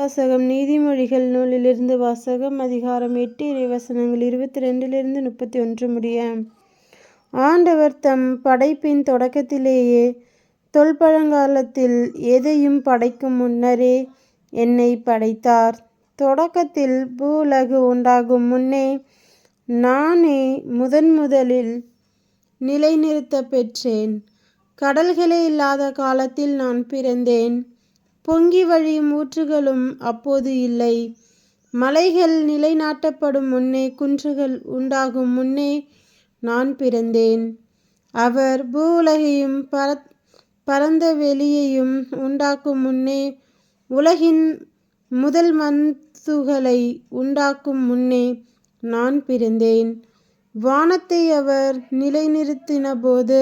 வாசகம் நீதிமொழிகள் நூலிலிருந்து வாசகம் அதிகாரம் எட்டு இறைவசனங்கள் இருபத்தி ரெண்டிலிருந்து முப்பத்தி ஒன்று முடிய. ஆண்டவர் தம் படைப்பின் தொடக்கத்திலேயே தொல்பழங்காலத்தில் எதையும் படைக்கும் முன்னரே என்னை படைத்தார். தொடக்கத்தில் பூலகு உண்டாகும் முன்னே நானே முதன் முதலில் நிலைநிறுத்த பெற்றேன். கடல்களே இல்லாத காலத்தில் நான் பிறந்தேன். பொங்கி வழியும் ஊற்றுகளும் அப்போது இல்லை. மலைகள் நிலைநாட்டப்படும் முன்னே குன்றுகள் உண்டாகும் முன்னே நான் பிறந்தேன். அவர் பூவுலகையும் பர பரந்த வெளியையும் உண்டாக்கும் முன்னே உலகின் முதல் மந்துகளை உண்டாக்கும் முன்னே நான் பிறந்தேன். வானத்தை அவர் நிலைநிறுத்தின போது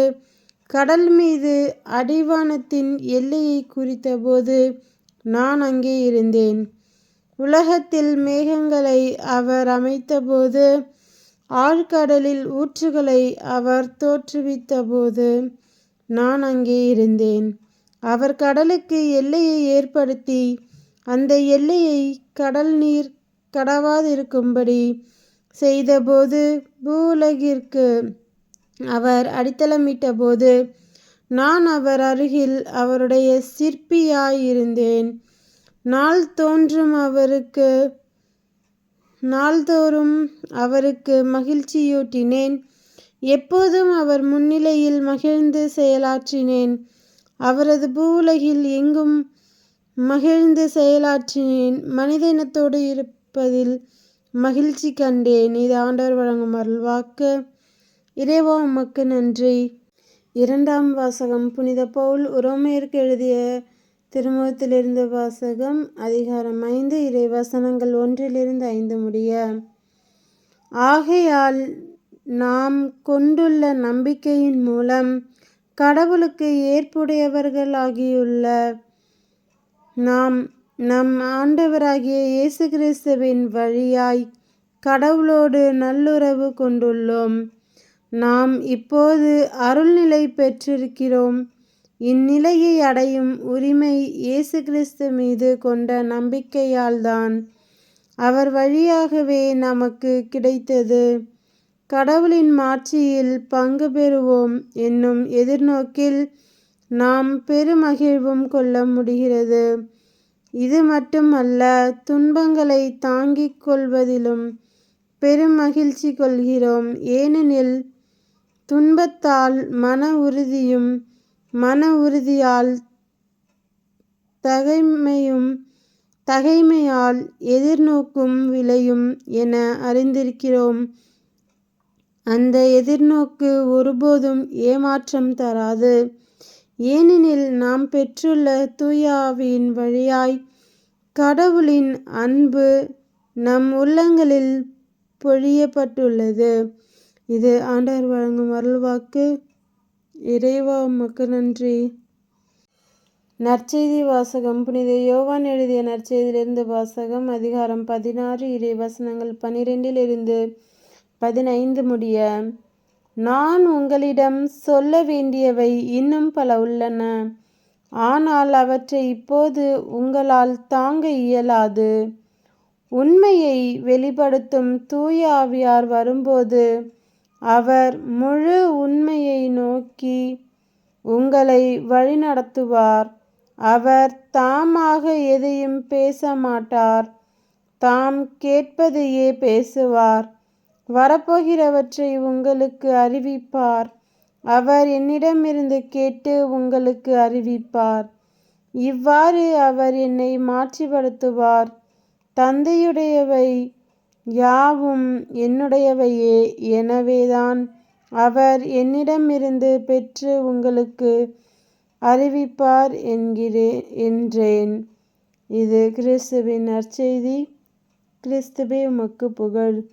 கடல் மீது அடிவானத்தின் எல்லையை குறித்தபோது நான் அங்கே இருந்தேன். உலகத்தில் மேகங்களை அவர் அமைத்தபோது ஆழ்கடலில் ஊற்றுகளை அவர் தோற்றுவித்தபோது நான் அங்கே இருந்தேன். அவர் கடலுக்கு எல்லையை ஏற்படுத்தி அந்த எல்லையை கடல் நீர் கடவாதிருக்கும்படி செய்தபோது பூலகிற்கு அவர் அடித்தளமிட்டபோது நான் அவர் அருகில் அவருடைய சிற்பியாயிருந்தேன். நாள் தோன்றும் அவருக்கு நாள்தோறும் அவருக்கு மகிழ்ச்சியூட்டினேன். எப்போதும் அவர் முன்னிலையில் மகிழ்ந்து செயலாற்றினேன். அவரது பூவுலகில் எங்கும் மகிழ்ந்து செயலாற்றினேன். மனித இனத்தோடு இருப்பதில் மகிழ்ச்சி கண்டேன். இது ஆண்டவர் வழங்கும் அருள்வாக்கு இறைவா உமக்கு நன்றி. இரண்டாம் வாசகம் புனித பவுல் உரோமையருக்கு எழுதிய திருமுகத்திலிருந்து வாசகம் அதிகாரம் ஐந்து இறை வசனங்கள் ஒன்றிலிருந்து ஐந்து முடிய ஆகையால் நாம் கொண்டுள்ள நம்பிக்கையின் மூலம் கடவுளுக்கு ஏற்புடையவர்களாகியுள்ள நாம் நம் ஆண்டவராகிய இயேசு கிறிஸ்துவின் வழியாய் கடவுளோடு நல்லுறவு கொண்டுள்ளோம். நாம் இப்போது அருள்நிலை பெற்றிருக்கிறோம். இந்நிலையை அடையும் உரிமை இயேசு கிறிஸ்து மீது கொண்ட நம்பிக்கையால்தான் அவர் வழியாகவே நமக்கு கிடைத்தது. கடவுளின் மாட்சியில் பங்கு பெறுவோம் என்னும் எதிர்நோக்கில் நாம் பெருமகிழ்வும் கொள்ள முடிகிறது. இது மட்டுமல்ல துன்பங்களை தாங்கிக் கொள்வதிலும் பெருமகிழ்ச்சி கொள்கிறோம். ஏனெனில் துன்பத்தால் மன உறுதியும் மன உறுதியால் தகைமையும் தகைமையால் எதிர்நோக்கும் விளையும் என அறிந்திருக்கிறோம். அந்த எதிர்நோக்கு ஒருபோதும் ஏமாற்றம் தராது. ஏனெனில் நாம் பெற்றுள்ள தூயாவின் வழியாய் கடவுளின் அன்பு நம் உள்ளங்களில் பொழியப்பட்டுள்ளது. இது ஆண்டவர் வழங்கும் அருள்வாக்கு. இறைவா உமக்கு நன்றி. நற்செய்தி வாசகம். புனித யோவான் எழுதிய நற்செய்தியிலிருந்து வாசகம் அதிகாரம் பதினாறு இறை வசனங்கள் பனிரெண்டிலிருந்து பதினைந்து முடிய நான் உங்களிடம் சொல்ல வேண்டியவை இன்னும் பல உள்ளன. ஆனால் அவற்றை இப்போது உங்களால் தாங்க இயலாது. உண்மையை வெளிப்படுத்தும் தூய ஆவியார் வரும்போது அவர் முழு உண்மையை நோக்கி உங்களை வழிநடத்துவார். அவர் தாமாக எதையும் பேச மாட்டார் தாம் கேட்பதையே பேசுவார். வரப்போகிறவற்றை உங்களுக்கு அறிவிப்பார். அவர் என்னிடமிருந்து கேட்டு உங்களுக்கு அறிவிப்பார். இவ்வாறு அவர் என்னை மாற்றிப்படுத்துவார். தந்தையுடையவை யாவும் என்னுடையவையே. எனவேதான் அவர் என்னிடமிருந்து பெற்று உங்களுக்கு அறிவிப்பார் என்கிறேன் என்றேன். இது கிறிஸ்துவின் நற்செய்தி. கிறிஸ்துவே உமக்கு புகழ்.